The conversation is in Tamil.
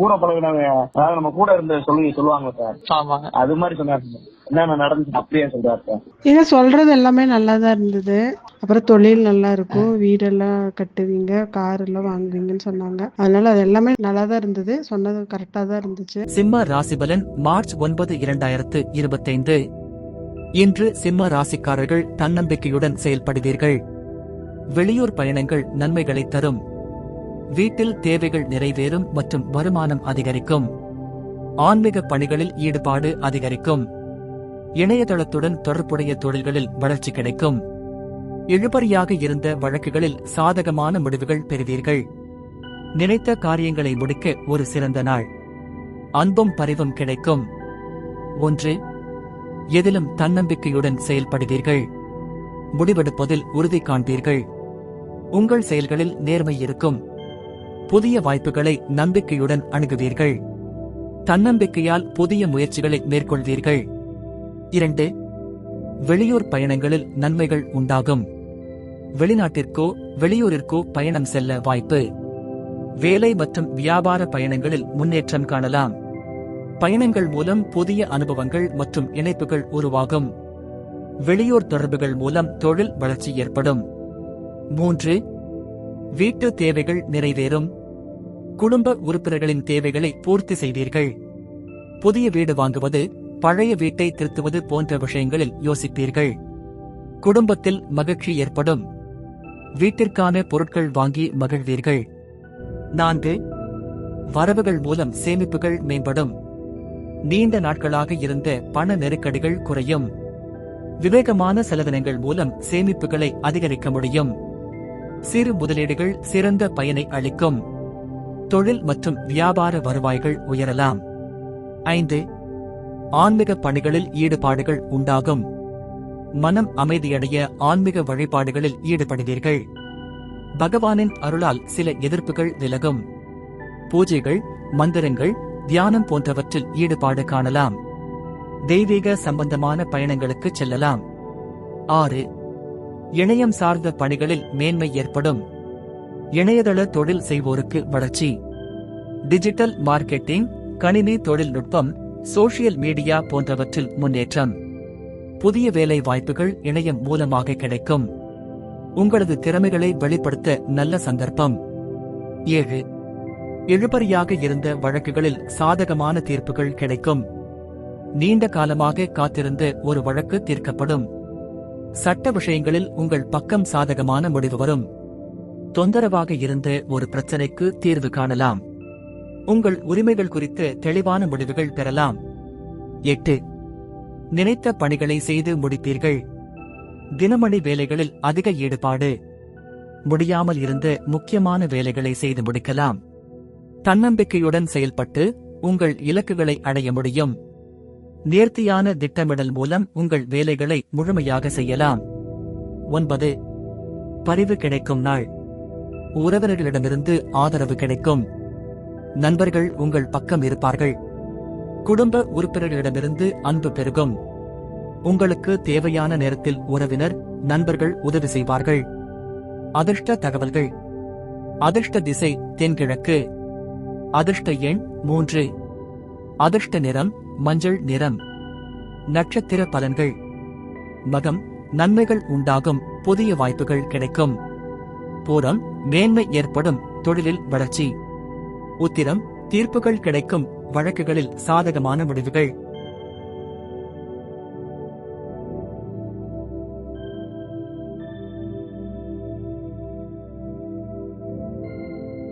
கூட பழகினவங்க அதாவது நம்ம கூட இருந்த சொல்லி சொல்லுவாங்க சார். ஆமாங்க. அது மாதிரி சொன்னாரு என்னென்ன நடந்துச்சு அப்படியே சொல்றாரு சார். நீங்க சொல்றது எல்லாமே நல்லா தான் இருந்தது. அப்புறம் தொழில் நல்லா இருக்கும். வீடெல்லாம் கட்டுவீங்க கார் எல்லாம் வாங்குவீங்கன்னு சொன்னாங்க. அதனால அது எல்லாமே நல்லா தான் இருந்தது. சொன்னது கரெக்டா தான் இருந்துச்சு. சிம்ம ராசிபலன் மார்ச் ஒன்பது இரண்டாயிரத்து இருபத்தைந்து. இன்று சிம்ம ராசிக்காரர்கள் தன்னம்பிக்கையுடன் செயல்படுவீர்கள். வெளியூர் பயணங்கள் நன்மைகளை தரும். வீட்டில் தேவைகள் நிறைவேறும் மற்றும் வருமானம் அதிகரிக்கும். ஆன்மீக பணிகளில் ஈடுபாடு அதிகரிக்கும். இணையதளத்துடன் தொடர்புடைய தொழில்களில் வளர்ச்சி கிடைக்கும். இழுபறியாக இருந்த வழக்குகளில் சாதகமான முடிவுகள் பெறுவீர்கள். நினைத்த காரியங்களை முடிக்க ஒரு சிறந்த நாள். அன்பும் பரிவும் கிடைக்கும். ஒன்று எதிலும் தன்னம்பிக்கையுடன் செயல்படுவீர்கள். முடிவெடுப்பதில் உறுதி காண்பீர்கள். உங்கள் செயல்களில் நேர்மை இருக்கும். புதிய வாய்ப்புகளை நம்பிக்கையுடன் அணுகுவீர்கள். தன்னம்பிக்கையால் புதிய முயற்சிகளை மேற்கொள்வீர்கள். இரண்டு வெளியூர் பயணங்களில் நன்மைகள் உண்டாகும். வெளிநாட்டிற்கோ வெளியூரிற்கோ பயணம் செல்ல வாய்ப்பு. வேலை மற்றும் வியாபார பயணங்களில் முன்னேற்றம் காணலாம். பயணங்கள் மூலம் புதிய அனுபவங்கள் மற்றும் இணைப்புகள் உருவாகும். வெளியூர் தொடர்புகள் மூலம் தொழில் வளர்ச்சி ஏற்படும். மூன்று வீட்டு தேவைகள் நிறைவேறும். குடும்ப உறுப்பினர்களின் தேவைகளை பூர்த்தி செய்வீர்கள். புதிய வீடு வாங்குவது பழைய வீட்டை திருத்துவது போன்ற விஷயங்களில் யோசிப்பீர்கள். குடும்பத்தில் மகிழ்ச்சி ஏற்படும். வீட்டிற்கான பொருட்கள் வாங்கி மகிழ்வீர்கள். நான்கு வரவுகள் மூலம் சேமிப்புகள் மேம்படும். நீண்ட நாட்களாக இருந்த பண நெருக்கடிகள் குறையும். விவேகமான செலவினங்கள் மூலம் சேமிப்புகளை அதிகரிக்க முடியும். சிறு முதலீடுகள் சிறந்த பயனை அளிக்கும். தொழில் மற்றும் வியாபார வருவாய்கள் உயரலாம். ஐந்து ஆன்மீக பணிகளில் ஈடுபாடுகள் உண்டாகும். மனம் அமைதியடைய ஆன்மீக வழிபாடுகளில் ஈடுபடுவீர்கள். பகவானின் அருளால் சில எதிர்ப்புகள் விலகும். பூஜைகள் மந்திரங்கள் தியானம் போன்றவற்றில் ஈடுபாடு காணலாம். தெய்வீக சம்பந்தமான பயணங்களுக்கு செல்லலாம். ஆறு இணையம் சார்ந்த பணிகளில் மேன்மை ஏற்படும். இணையதள தொழில் செய்வோருக்கு வளர்ச்சி. டிஜிட்டல் மார்க்கெட்டிங் கணினி தொழில்நுட்பம் சோஷியல் மீடியா போன்றவற்றில் முன்னேற்றம். புதிய வேலை வாய்ப்புகள் இணையம் மூலமாக கிடைக்கும். உங்களது திறமைகளை வெளிப்படுத்த நல்ல சந்தர்ப்பம். ஏழு. இழுபறியாக இருந்த வழக்குகளில் சாதகமான தீர்ப்புகள் கிடைக்கும். நீண்ட காலமாக காத்திருந்த ஒரு வழக்கு தீர்க்கப்படும். சட்ட விஷயங்களில் உங்கள் பக்கம் சாதகமான முடிவு வரும். தொந்தரவாக இருந்த ஒரு பிரச்சனைக்கு தீர்வு காணலாம். உங்கள் உரிமைகள் குறித்து தெளிவான முடிவுகள் பெறலாம். எட்டு. நினைத்த பணிகளை செய்து முடிப்பீர்கள். தினமணி வேலைகளில் அதிக ஈடுபாடு. முடியாமல் இருந்த முக்கியமான வேலைகளை செய்து முடிக்கலாம். தன்னம்பிக்கையுடன் செயல்பட்டு உங்கள் இலக்குகளை அடைய முடியும். நேர்த்தியான திட்டமிடல் மூலம் உங்கள் வேலைகளை முழுமையாக செய்யலாம். ஒன்பது. பரிவு கிடைக்கும் நாள். உறவினர்களிடமிருந்து ஆதரவு கிடைக்கும். நண்பர்கள் உங்கள் பக்கம் இருப்பார்கள். குடும்ப உறுப்பினர்களிடமிருந்து அன்பு பெருகும். உங்களுக்கு தேவையான நேரத்தில் உறவினர் நண்பர்கள் உதவி செய்வார்கள். அதிர்ஷ்ட தகவல்கள். அதிர்ஷ்ட திசை தென்கிழக்கு. அதிர்ஷ்ட எண் மூன்று. அதிர்ஷ்ட நிறம் மஞ்சள் நிறம். நட்சத்திர பலன்கள். மகம் நன்மைகள் உண்டாகும் புதிய வாய்ப்புகள் கிடைக்கும். பூரம் மேன்மை ஏற்படும் தொழிலில் வளர்ச்சி. உத்திரம் தீர்ப்புகள் கிடைக்கும் வழக்குகளில் சாதகமான முடிவுகள்.